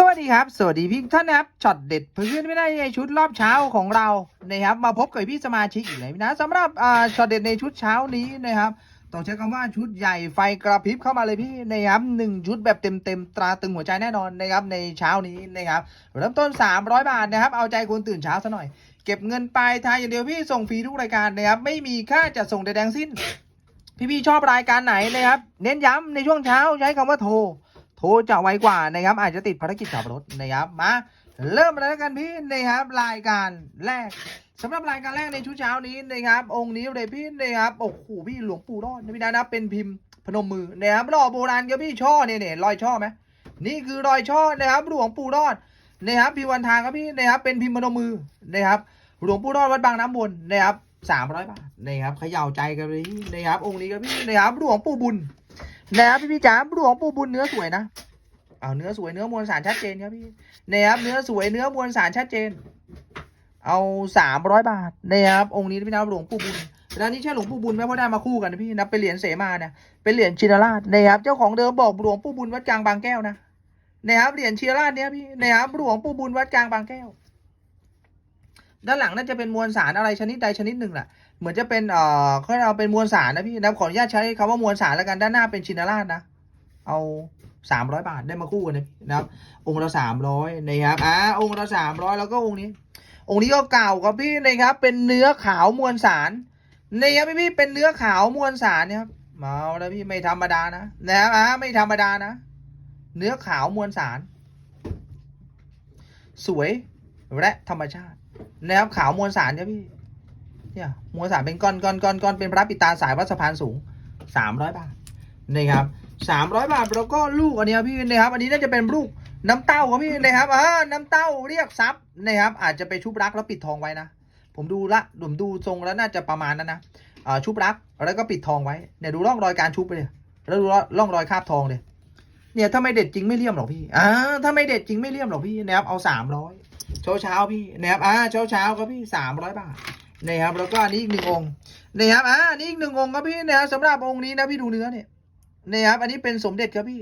สวัสดีครับ สวัสดีพี่ท่านนะครับช็อตเด็ดเพื่อนไม่ได้ในชุดรอบเช้าของเรานะครับ มาพบกับพี่สมาชิกอีกแล้วนะสำหรับอ่าช็อตเด็ดในชุดเช้านี้นะครับต้องใช้คำว่าชุดใหญ่ไฟกระพริบเข้ามาเลยพี่นะครับหนึ่งชุดแบบเต็มเต็มตราตึงหัวใจแน่นอนนะครับในเช้านี้นะครับเริ่มต้น 300 บาทนะครับ เอาใจคนตื่นเช้าซะหน่อย เก็บเงินปลายทางอย่างเดียวพี่ส่งฟรีทุกรายการนะครับไม่มีค่าจัดส่งใดๆทั้งสิ้น พี่ๆชอบรายการไหนนะครับ เน้นย้ำในช่วงเช้าใช้คำว่าโทร โทรจะไวกว่านะครับ อาจจะติดภารกิจขับรถนะครับมาเริ่มเลยกันพี่นะครับรายการแรกสำหรับรายการแรกในชุดเช้านี้นะครับ องค์นี้เลยพี่นะครับโอ้โหพี่หลวงปู่รอดนะพี่นะนะเป็นพิมพ์พนมมือนะครับรอโบราณครับพี่ช่อเนี่ยเนี่ยรอยช่อไหมนี่คือรอยช่อนะครับหลวงปู่รอดนะครับพิวันทางครับพี่นะครับเป็นพิมพ์พนมมือนะครับหลวงปู่รอดวัดบางน้ำบนนะครับสามร้อยบาทนะครับเขย่าใจกันเลยนะครับองค์นี้ครับพี่นะครับหลวงปู่บุญ นะครับพี่พี่จ๋าหลวงปู่บุญเนื้อสวยนะเอาเนื้อสวยเนื้อมวลสารชัดเจนครับพี่นะครับเนื้อสวยเนื้อมวลสารชัดเจน เอาสามร้อยบาทนะครับองค์นี้พี่นะหลวงปู่บุญแล้วนี่ใช่หลวงปู่บุญไหมเพราะได้มาคู่กันนะพี่นะเป็นเหรียญเสมาเนี่ยเป็นเหรียญชินราชนะครับเจ้าของเดิมบอกหลวงปู่บุญวัดกลางบางแก้วนะนะครับเหรียญชินราชเนี่ยพี่นะครับหลวงปู่บุญวัดกลางบางแก้ว ด้านหลังน่าจะเป็นมวลสารอะไรชนิดใดชนิดหนึ่งแหละ เหมือนจะเป็นเอ่อเขาเอาเป็นมวลสารนะพี่นะขออนุญาตใช้คำว่ามวลสารแล้วกันด้านหน้าเป็นชินราชนะ เอาสามร้อยบาทได้มาคู่กันนะพี่นะครับ องค์ละสามร้อยนะครับอ่าองค์ละสามร้อยแล้วก็องค์นี้ องค์นี้ก็เก่าครับพี่นะครับ เป็นเนื้อขาวมวลสารนะครับพี่พี่เป็นเนื้อขาวมวลสารเนี่ยครับมาแล้วพี่ไม่ธรรมดานะนะครับอ่าไม่ธรรมดานะ เนื้อขาวมวลสาร สวยและธรรมชาตินะครับขาวมวลสารเนี่ยพี่ เนี่ยมวลสารเป็นก้อนก้อนก้อนก้อนเป็นพระปิตาสายวัดสะพานสูงสามร้อยบาทนะครับสามร้อยบาทแล้วก็ลูกอันนี้พี่นะครับ อันนี้น่าจะเป็นลูกน้ำเต้าครับพี่นะครับอ่าน้ำเต้าเรียกทรัพย์นะครับ อาจจะไปชุบรักแล้วปิดทองไว้นะผมดูละผมดูทรงแล้วน่าจะประมาณนั้นนะอ่าชุบรักแล้วก็ปิดทองไว้เนี่ยดูร่องรอยการชุบเลยแล้วดูร่องรอยคราบทองเลยเนี่ยถ้าไม่เด็ดจริงไม่เลี่ยมหรอกพี่อ่าถ้าไม่เด็ดจริงไม่เลี่ยมหรอกพี่นะครับเอาสามร้อยเช้าเช้าพี่นะครับอ่าเช้าเช้าครับพี่สามร้อยบาท นะครับแล้วก็อันนี้อีกหนึ่งองค์นะครับอ่าอันนี้อีกหนึ่งองค์ครับพี่นะครับสำหรับองค์นี้นะพี่ดูเนื้อเนี่ยนะครับอันนี้เป็นสมเด็จครับพี่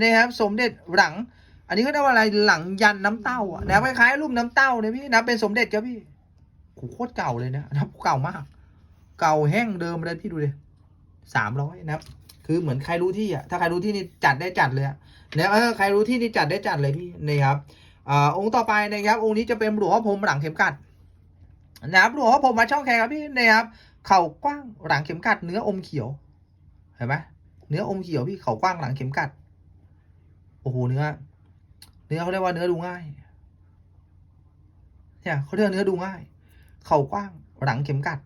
นะครับสมเด็จหลัง อันนี้เขาเรียกว่าอะไรหลังยันน้ำเต้าอะนะครับคล้ายๆรูปน้ำเต้าเนี่ยพี่นะเป็นสมเด็จครับพี่โคตรเก่าเลยนะนะครับเก่ามาก เก่าแห้งเดิมเลยพี่ดูดิสามร้อยนะครับคือเหมือนใครรู้ที่อะถ้าใครรู้ที่นี่จัดได้จัดเลยนะครับเออใครรู้ที่นี่จัดได้จัดเลยพี่นะครับอ่าองค์ต่อไปนะครับองค์นี้จะเป็นหลวงพ่อพรมหลังเข็มกลัด นะครับหลวงพ่อผมมาช่องแคร์ครับพี่นะครับเข่ากว้างหลังเข็มกัดเนื้ออมเขียวเห็นไหมเนื้ออมเขียวพี่เข่ากว้างหลังเข็มกัดโอ้โหเนื้อ เนื้อเขาเรียกว่าเนื้อดูง่ายเนี่ยเขาเรียกเนื้อดูง่าย เข่ากว้างหลังเข็มกัด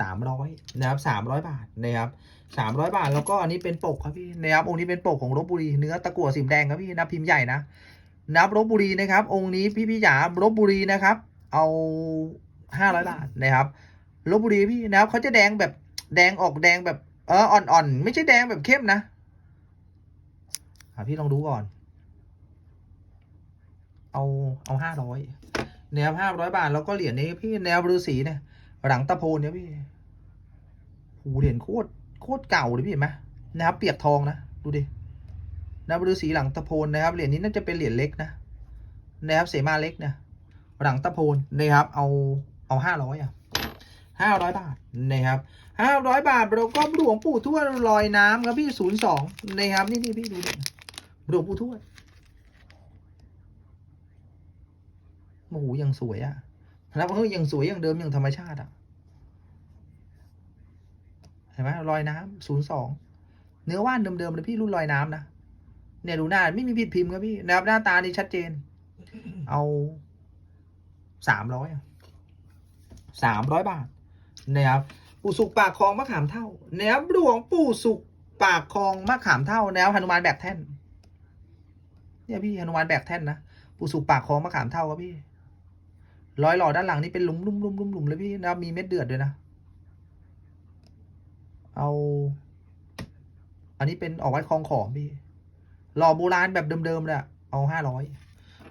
สามร้อยนะครับสามร้อยบาทนะครับสามร้อยบาทแล้วก็อันนี้เป็นปกครับพี่นะครับองค์นี้เป็นปกของลบบุรีเนื้อตะกั่วสีแดงครับพี่นะพิมพ์ใหญ่นะนับลบบุรีนะครับ องค์นี้พี่พี่จ๋าลบบุรีนะครับ เอาห้าร้อยบาทนะครับลบบุรีพี่นะครับเขาจะแดงแบบแดงออกแดงแบบเอออ่อนๆ ไม่ใช่แดงแบบเข้มนะอะพี่ลองดูก่อน เอาเอาห้าร้อยแนวห้าร้อยบาท แล้วก็เหรียญนี้พี่แนวฤาษีเนี่ย หลังตะโพนเนี่ยพี่หูเหรียญโคตรโคตรเก่าเลยพี่เห็นไหมนะครับเปียกทองนะ ดูดินะครับฤาษีหลังตะโพนนะครับเหรียญนี้น่าจะเป็นเหรียญเล็กนะนะครับเสมาเล็กนะ หลังตะโพนนะครับเอาเอาห้าร้อยอะห้าร้อยบาทนะครับห้าร้อยบาทเราก็หลวงปู่ทวดลอยน้ำครับพี่ศูนย์สองนะครับนี่นี่พี่ดูดิหลวงปู่ทวดโอ้โหยังสวยอะแล้วก็ยังสวยอย่างเดิมอย่างธรรมชาติอะเห็นไหมลอยน้ำศูนย์สองเนื้อว่านเดิมๆเลยพี่รุ่นลอยน้ำนะเนี่ยดูหน้าไม่มีผิดพิมพ์ครับพี่นะครับหน้าตานี่ชัดเจน เอา สามร้อยสามร้อยบาทนะครับปู่สุกปากคลองมะขามเท่านะครับหลวงปู่สุกปากคลองมะขามเท่าแนวหนุมานแบกแท่น เนี่ยพี่หนุมานแบกแท่นนะปู่สุกปากคลองมะขามเท่าครับพี่ร้อยหล่อด้านหลังนี่เป็นหลุมลุมลุมลุมลุมเลยพี่นะครับมีเม็ดเดือดด้วยนะ เอา อันนี้เป็นออกไว้คลองของพี่หล่อโบราณแบบเดิมๆเลยอะเอาห้าร้อย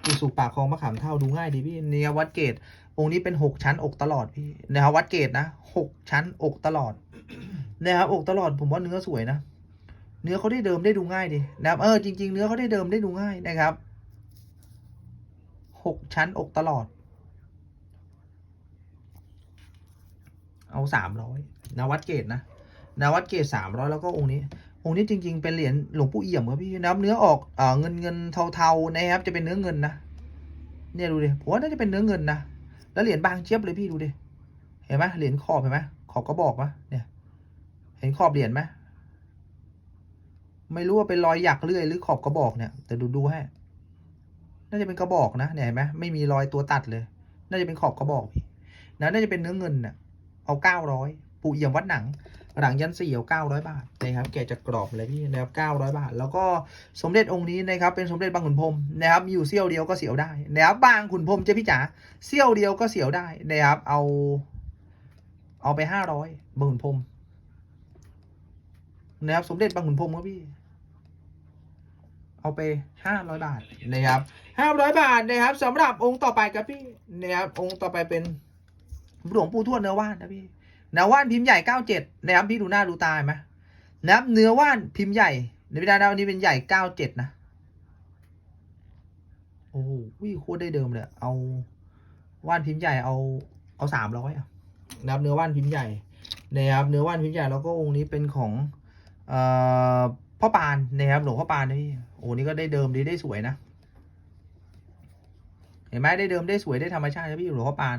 ดูสูปากคลองมะขามเท่าดูง่ายดีพี่เนี่ยวัดเกตองค์นี้เป็นหกชั้นอกตลอดพี่นะครับวัดเกตนะหกชั้นอกตลอดนะครับอกตลอดผมว่าเนื้อสวยนะ เนื้อเขาได้เดิมได้ดูง่ายดินะครับเออจริง ๆ เนื้อเขาได้เดิมได้ดูง่ายนะครับหกชั้นอกตลอด เอาสามร้อยนะวัดเกตนะนะวัดเกตสามร้อยแล้วก็องค์นี้ องค์นี้จริง ๆ เป็นเหรียญหลวงปู่เอี่ยมครับพี่นะครับเนื้อออกเอ่อเงินเงินเทาๆนะครับ จะเป็นเนื้อเงินนะเนี่ยดูดิผมว่าน่าจะเป็นเนื้อเงินนะแล้วเหรียญบางเจี๊ยบเลยพี่ดูดิเห็นไหมเหรียญขอบเห็นไหมขอบกระบอกปะเนี่ย เห็นขอบเหรียญไหมไม่รู้ว่าเป็นรอยหยักเลื่อยหรือขอบกระบอกเนี่ย แต่ดูดูให้น่าจะเป็นกระบอกนะเนี่ยเห็นไหมไม่มีรอยตัวตัดเลย น่าจะเป็นขอบกระบอกพี่นะน่าจะเป็นเนื้อเงินน่ะเอาเก้าร้อย ปูเอี่ยมวัดหนัง หลังยันเสี่เอาเก้าร้อยบาทนะครับแกจากรอบเลยพี่นะครับเก้าร้อยบาท แล้วก็สมเด็จองค์นี้นะครับเป็นสมเด็จบางขุนพรมนะครับมีอยู่เสี้ยวเดียวก็เสียวได้นะครับบางขุนพรมเจ๊พี่จ๋าเสี้ยวเดียวก็เสียวได้นะครับเอา เอาไปห้าร้อยบางขุนพรมนะครับสมเด็จบางขุนพรมครับพี่เอาไปห้าร้อยบาทนะครับห้าร้อยบาทนะครับสำหรับองค์ต่อไปครับพี่นะครับองค์ต่อไปเป็นหลวงปู่ทวดเนื้อว่านนะพี่ นื้อว่านพิมพ์ใหญ่เก้าเจ็ดนะครับพี่ดูหน้าดูตาไหมนะครับเนื้อว่านพิมพ์ใหญ่ในพิดาดาวนี้เป็นใหญ่เก้าเจ็ดนะ โอ้โหโคตรได้เดิมเลย เอาว่านพิมพ์ใหญ่เอาเอาสามร้อยนะครับเนื้อว่านพิมพ์ใหญ่นะครับเนื้อว่านพิมพ์ใหญ่แล้วก็องค์นี้เป็นของเอ่อพ่อปานนะครับหลวงพ่อปานนี่โอ้นี่ก็ได้เดิมดีได้สวยนะ เห็นไหมได้เดิมได้สวยได้ธรรมชาตินะพี่หลวงพ่อปาน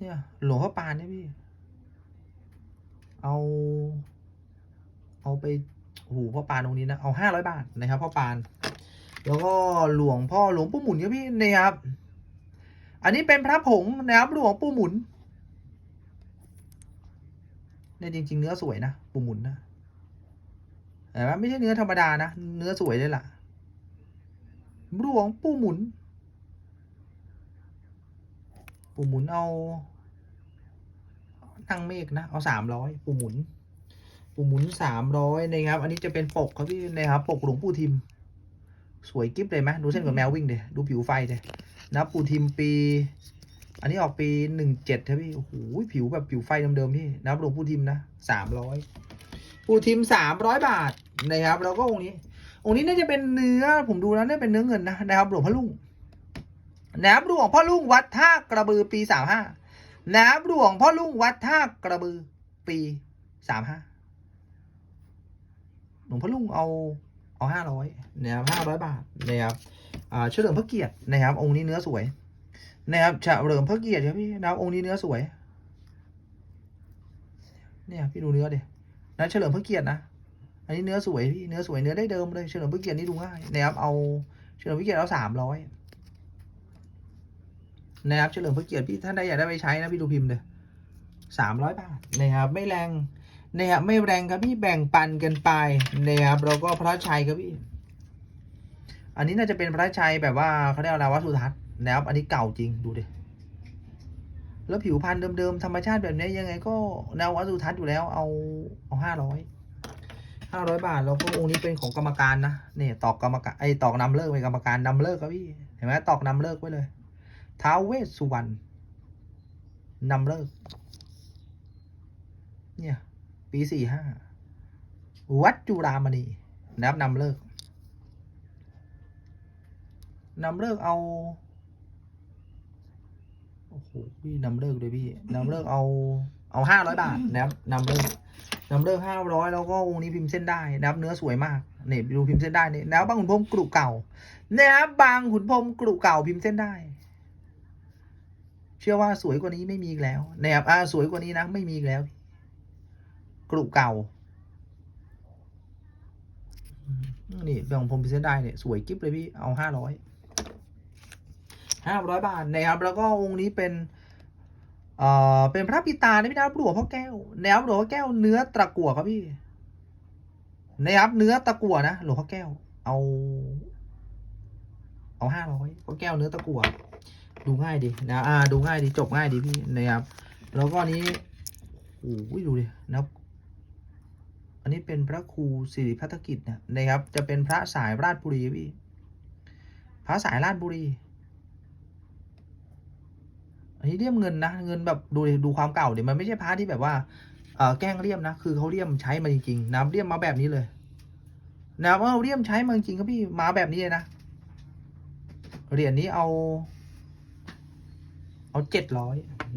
เนี่ยหลวงพ่อปานเนี่ยพี่ เอา เอาไปโอ้โหพ่อปานตรงนี้นะ เอาห้าร้อยบาทนะครับพ่อปาน แล้วก็หลวงพ่อหลวงปู่หมุนครับพี่นะครับ อันนี้เป็นพระผงนะครับหลวงปู่หมุนเนี่ยจริง ๆ เนื้อสวยนะปู่หมุนนะแต่ว่าไม่ใช่เนื้อธรรมดานะ เนื้อสวยเลยล่ะหลวงปู่หมุน ปู่หมุนเอา ตั้งเมฆนะ เอาสามร้อยปู่หมุน ปู่หมุนสามร้อยนะครับ อันนี้จะเป็นปกครับพี่นะครับปกหลวงปู่ทิม สวยกิ๊บเลยไหมดูเส้นกับแมววิ่งเดยดูผิวไฟเดยนะปู่ทิมปี อันนี้ออกปีหนึ่งเจ็ดครับพี่โอ้โหผิวแบบผิวไฟเดิมๆพี่นะหลวงปู่ทิมนะสามร้อยปู่ทิมสามร้อยบาทนะครับ แล้วก็องค์นี้องค์นี้น่าจะเป็นเนื้อผมดูแล้วน่าจะเป็นเนื้อเงินนะนะครับหลวงพ่อลุง น้ำหลวงพ่อลุงวัดท่ากระบือปีสามห้าน้ำหลวงพ่อลุงวัดท่ากระบือปีสามห้าหลวงพ่อลุงเอาเอาห้าร้อยนะครับห้าร้อยบาทนะครับเฉลิมพระเกียรตินะครับ องค์นี้เนื้อสวยนะครับเฉลิมพระเกียรติครับพี่นะองค์นี้เนื้อสวย เนี่ยพี่ดูเนื้อดินะเฉลิมพระเกียรตินะอันนี้เนื้อสวยพี่เนื้อสวยเนื้อได้เดิมเลยเฉลิมพระเกียรตินี่ดูง่ายนะครับเอาเฉลิมพระเกียรติเอาสามร้อย นะครับเฉลิมพระเกียรติพี่ท่านใดอยากได้ไปใช้นะพี่ดูพิมพ์เลยสามร้อยบาทนะครับไม่แรงนะครับไม่แรงครับพี่แบ่งปันกันไปนะครับแล้วก็พระชัยครับพี่ อันนี้น่าจะเป็นพระชัยแบบว่าเขาเรียกอะไรวัดสุทัศน์นะครับอันนี้เก่าจริงดูดิแล้วผิวพันธุ์เดิมๆธรรมชาติแบบนี้ยังไงก็แนววัดสุทัศน์อยู่แล้วเอาเอาห้าร้อยห้าร้อยบาท แล้วก็องค์นี้เป็นของกรรมการนะเนี่ยตอกกรรมการไอ้ตอกนำเลิกเป็นกรรมการนำเลิกครับพี่เห็นไหมตอกนำเลิกไว้เลย ท้าวเวสสุวรรณนำเลิก เนี่ย ปีสี่ห้า วัดจุรามณีนะครับนำเลิกนำเลิกเอา โอ้โห พี่นำเลิกเลยพี่นำเลิกเอา เอาห้าร้อยบาทนะครับนำเลิกนำเลิกห้าร้อยแล้วก็องค์นี้พิมพ์เส้นได้นะครับ เนื้อสวยมากเนี่ยดูพิมพ์เส้นได้เนี่ยนะครับางขุนพรมกรุเก่านะครับบางขุนพรมกรุเก่าพิมพ์เส้นได้ เชื่อว่าสวยกว่านี้ไม่มีอีกแล้วนะครับอ่าสวยกว่านี้นะไม่มีอีกแล้ว กรุเก่านี่ของผมพิเศษได้เนี่ยสวยกิ๊บเลยพี่เอาห้าร้อยห้าร้อยบาทนะครับแล้วก็องค์นี้เป็นเอ่อเป็นพระปิตาในพิธาหลวงพ่อแก้วนะครับหลวงพ่อแก้วเนื้อตะกั่วครับพี่นะครับเนื้อตะกั่วนะหลวงพ่อแก้ว เอา เอาห้าร้อยพ่อแก้วเนื้อตะกั่ว ดูง่ายดีนะ อ่า ดูง่ายดี จบง่ายดีพี่นะครับ แล้วก็นี้โอ้ยดูดินะครับ อันนี้เป็นพระครูสิริพัฒกิจนะนะครับ จะเป็นพระสายราชบุรีพี่ พระสายราชบุรี อันนี้เรียมเงินนะ เงินแบบดูดูความเก่าเดี๋ยวมันไม่ใช่พระที่แบบว่า เอ่อแกล้งเลี่ยมนะ คือเขาเลี่ยมใช้มาจริงๆนะเลี่ยมมาแบบนี้เลยนะครับเอาเลี่ยมใช้มาจริงครับพี่ มาแบบนี้เลยนะ เหรียญนี้เอา เอาเจ็ดร้อย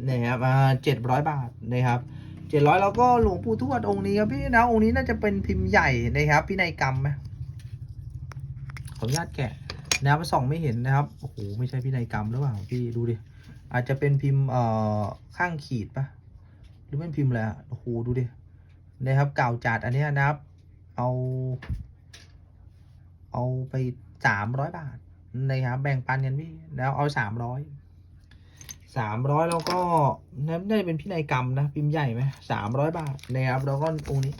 นะครับอ่าเจ็ดร้อยบาทนะครับเจ็ดร้อยแล้วก็หลวงปู่ทวดองค์นี้ครับพี่นะองค์นี้น่าจะเป็นพิมพ์ใหญ่นะครับพี่นายกรรมไหมขออนุญาตแกะนะครับส่องไม่เห็นนะครับโอ้โหไม่ใช่พี่นายกรรมหรือเปล่าพี่ดูดิอาจจะเป็นพิมพ์เอ่อข้างขีดปะหรือเป็นพิมพ์อะไรโอ้โหดูดินะครับเก่าจัดอันเนี้ยนะครับ เอาเอาไปสามร้อยบาทนะครับแบ่งปันกันพี่แล้วเอาสามร้อย สามร้อยแล้วก็นั่นน่าจะเป็นพินัยกรรมนะพิมพ์ใหญ่ไหมสามร้อยบาทนะครับแล้วก็องค์นี้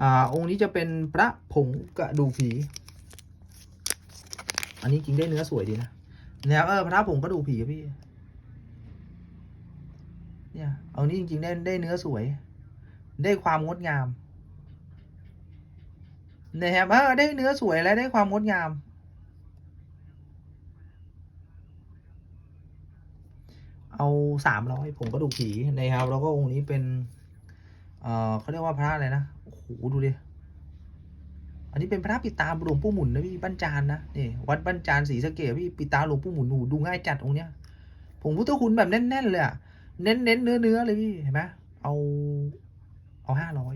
อ่าองค์นี้จะเป็นพระผงกระดูผี อันนี้จริงได้เนื้อสวยดีนะนะครับเออพระผงกระดูผีครับพี่ เนี่ยเอานี้จริงๆได้ได้เนื้อสวย ได้ความงดงามนะครับเออได้เนื้อสวยและได้ความงดงาม เอาสามร้อยผมก็ดูผีนะครับ แล้วก็องค์นี้เป็น เอ่อเขาเรียกว่าพระอะไรนะโอ้โหดูดิอันนี้เป็นพระปิดตาหลวงปู่หมุนนะพี่บ้านจานนะนี่วัดบ้านจานศรีสะเกดพี่ปิดตาหลวงปู่หมุนหนูดูง่ายจัดองค์เนี้ยผมพุทธคุณแบบแน่นๆเลยอะเน้นเน้นๆเนื้อเนื้อๆเลยพี่เห็นไหมเอาเอาห้าร้อย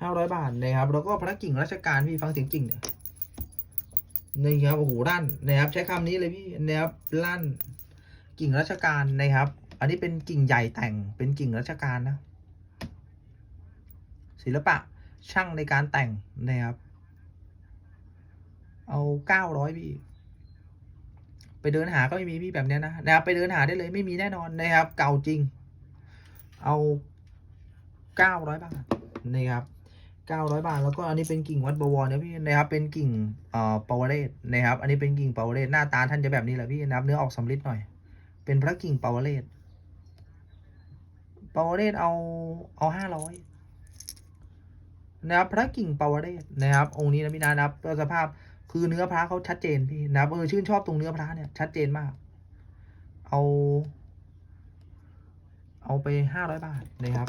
ห้าร้อยบาทนะครับ แล้วก็พระกิ่งราชการพี่ฟังเสียงกิ่งเนี่ยนี่ครับโอ้โหลั่นนะครับใช้คำนี้เลยพี่นะครับลั่น กิ่งราชการนะครับ อันนี้เป็นกิ่งใหญ่แต่งเป็นกิ่งราชการนะศิลปะช่างในการแต่งนะครับ เอาเก้าร้อยพี่ ไปเดินหาก็ไม่มีพี่แบบนี้นะนะครับ ไปเดินหาได้เลยไม่มีแน่นอนนะครับ เก่าจริง เอาเก้าร้อยบาทนะครับเก้าร้อยบาท แล้วก็อันนี้เป็นกิ่งวัดบวรนะพี่นะครับ เป็นกิ่งเอ่อปวเรศนะครับ อันนี้เป็นกิ่งปวเรศหน้าตาท่านจะแบบนี้แหละพี่นะครับ เนื้อออกสำลิดหน่อย เป็นพระกิ่งปาวเรศปาวเรศเอาเอาห้าร้อยนะครับพระกิ่งปาวเรศนะครับ องค์นี้นะพี่นานะครับสภาพคือเนื้อพระเขาชัดเจนพี่นะครับเออชื่นชอบตรงเนื้อพระเนี่ยชัดเจนมาก เอา เอาไปห้าร้อยบาทนะครับ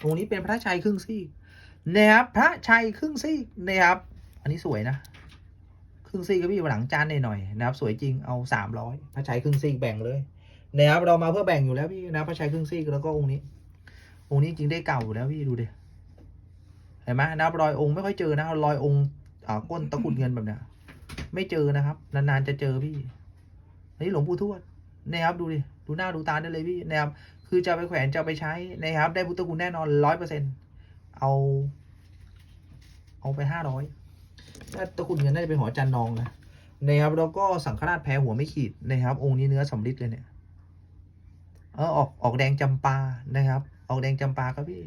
ตรงนี้เป็นพระชัยครึ่งซี่นะครับพระชัยครึ่งซี่นะครับ อันนี้สวยนะ ครึ่งซีก็พี่หลังจานหน่อยๆนะครับ สวยจริงเอาสามร้อยพระชัยครึ่งซี่แบ่งเลยนะครับเรามาเพื่อแบ่งอยู่แล้วพี่นะพระชัยครึ่งซี่แล้วก็องค์นี้ องค์นี้จริงได้เก่าอยู่แล้วพี่ดูดิเห็นไหมนะครับรอยองค์ไม่ค่อยเจอนะรอยองค์อ่าก้นตะกุดเงินแบบเนี้ยไม่เจอนะครับ นานๆจะเจอพี่นนี้หลวงปู่ทวดนะครับดูดิดูหน้าดูตาได้เลยพี่นะครับคือจะไปแขวนจะไปใช้นะครับ ได้พุทธคุณแน่นอนร้อยเปอร์เซ็นเอา เอาไปห้าร้อย ถ้าตะกรุดเงินน่าจะเป็นหัวจันนองนะนะครับแล้วก็สังฆราชแพ้หัวไม่ขีดนะครับ องค์นี้เนื้อสำริดเลยเนี่ยเออออกออกแดงจำปานะครับ ออกแดงจำปาครับพี่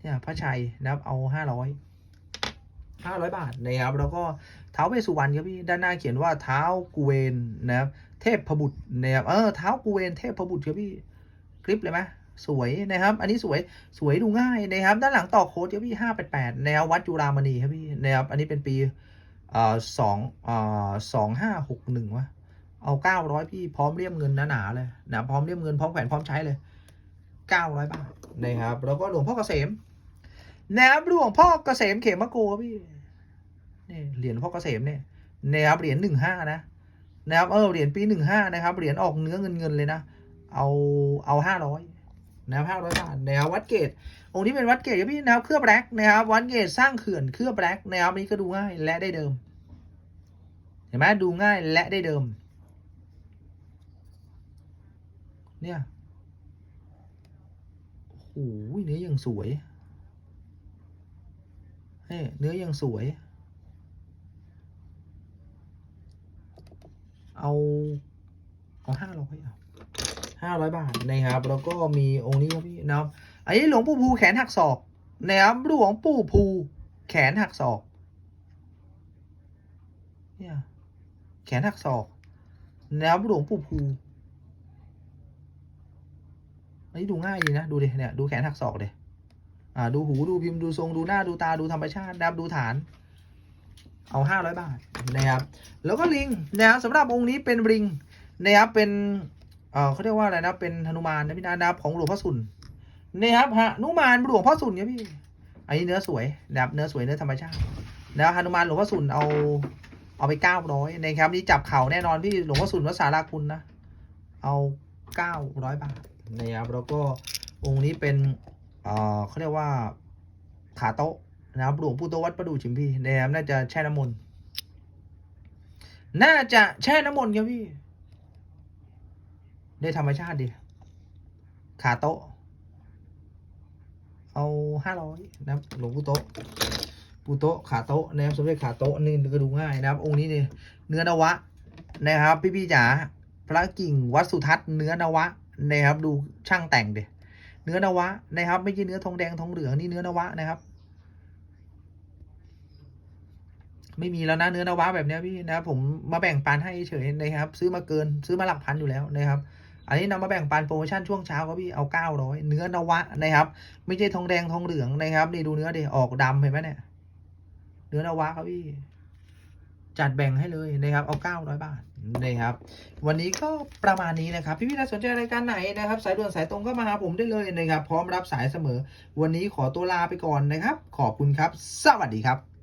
เนี่ยพระชัยนะครับเอาห้าร้อยห้าร้อยบาทนะครับ แล้วก็เท้าเวสสุวรรณครับพี่ด้านหน้าเขียนว่าเท้ากุเวนนะครับ เทพพบุตรนะครับเออเท้ากุเวนเทพพบุตรครับพี่คลิปเลยไหม สวยนะครับ อันนี้สวยสวยดูง่ายนะครับ ด้านหลังต่อโค้ดครับพี่ห้าแปดแปดแนววัดจุฬามณีครับพี่นะครับอันนี้เป็นปีเอ่อสองเอ่อสองห้าหกหนึ่งวะเอาเก้าร้อยพี่พร้อมเรียมเงินหนาๆเลยนะพร้อมเรียมเงินพร้อมแขวนพร้อมใช้เลยเก้าร้อยบาทนะครับ แล้วก็หลวงพ่อเกษมนะครับหลวงพ่อเกษมเขมโกครับพี่นี่เหรียญพ่อเกษมเนี่ยนะครับเหรียญหนึ่งห้านะนะครับเออเหรียญปีหนึ่งห้านะครับเหรียญออกเนื้อเงินเงินเลยนะเอาเอาห้าร้อย นะครับห้าร้อยบาทนะครับวัดเกตองค์นี้เป็นวัดเกตครับพี่นะครับเคลือบแบล็กนะครับวัดเกตสร้างเขื่อนเคลือบแบล็กนะครับอันนี้ก็ดูง่ายและได้เดิม เห็นไหมดูง่ายและได้เดิม เนี่ยโอ้โหเนื้อยังสวยเฮ้เนื้อยังสวย เอาเอาห้าร้อยห้า ร้อยบาทนะครับ แล้วก็มีองค์นี้ครับพี่นะครับอันนี้หลวงปู่ภูแขนหักศอกนะครับหลวงปู่ภูแขนหักศอกเนี่ยแขนหักศอกนะครับหลวงปู่ภูอันนี้ดูง่ายดีนะดูดิเนี่ยดูแขนหักศอกเลยอ่าดูหูดูพิมพ์ดูทรงดูหน้าดูตาดูธรรมชาตินะครับดูฐาน เอาห้าร้อยบาทนะครับแล้วก็ลิงนะครับสำหรับองค์นี้เป็นริงนะครับเป็น เขาเรียกว่าอะไรนะ เป็นหนุมานนะพี่นะนะครับของหลวงพ่อสุนนี่ครับฮะหนุมานหลวงพ่อสุนเนี่ยพี่ อันนี้เนื้อสวยนะครับเนื้อสวยเนื้อธรรมชาติแล้วหนุมานหลวงพ่อสุนเอา เอาไปเก้าร้อยนะครับนี่จับเข่าแน่นอนพี่หลวงพ่อสุนวัดสาราคุณนะเอาเก้าร้อยบาทนะครับแล้วก็องค์นี้เป็นเอ่อเขาเรียกว่าขาโต๊ะนะครับหลวงปู่โตวัดประดู่ชิมพี่นะครับน่าจะแช่น้ำมนต์น่าจะแช่น้ำมนต์ครับพี่ ได้ธรรมชาติดีขาโต๊ะ เอาห้าร้อยนะครับหลวงปู่โต๊ะปู่โต๊ะขาโต๊ะนะครับสมเด็จขาโต๊ะนี่ก็ดูง่ายนะครับ องค์นี้เนี่ยเนื้อนวะนะครับ พี่พี่จ๋าพระกิ่งวัดสุทัศน์เนื้อนวะนะครับดูช่างแต่งเดเนื้อนวะนะครับ ไม่ใช่เนื้อทองแดงทองเหลืองนี่เนื้อนวะนะครับ ไม่มีแล้วนะเนื้อนวะแบบเนี้ยพี่นะครับผมมาแบ่งปันให้เฉยนะครับ ซื้อมาเกินซื้อมาหลักพันอยู่แล้วนะครับ อันนี้นำมาแบ่งปันโปรโมชั่นช่วงเช้าครับพี่เอาเก้าร้อยเนื้อนวะนะครับ ไม่ใช่ทองแดงทองเหลืองนะครับนี่ดูเนื้อดิออกดำเห็นไหมเนี่ยเนื้อนวะครับพี่ จัดแบ่งให้เลยนะครับเอาเก้าร้อยบาทนะครับ วันนี้ก็ประมาณนี้นะครับ พี่พี่ๆถ้าสนใจรายการไหนนะครับ สายด่วนสายตรงก็มาหาผมได้เลยนะครับ พร้อมรับสายเสมอ วันนี้ขอตัวลาไปก่อนนะครับ ขอบคุณครับ สวัสดีครับ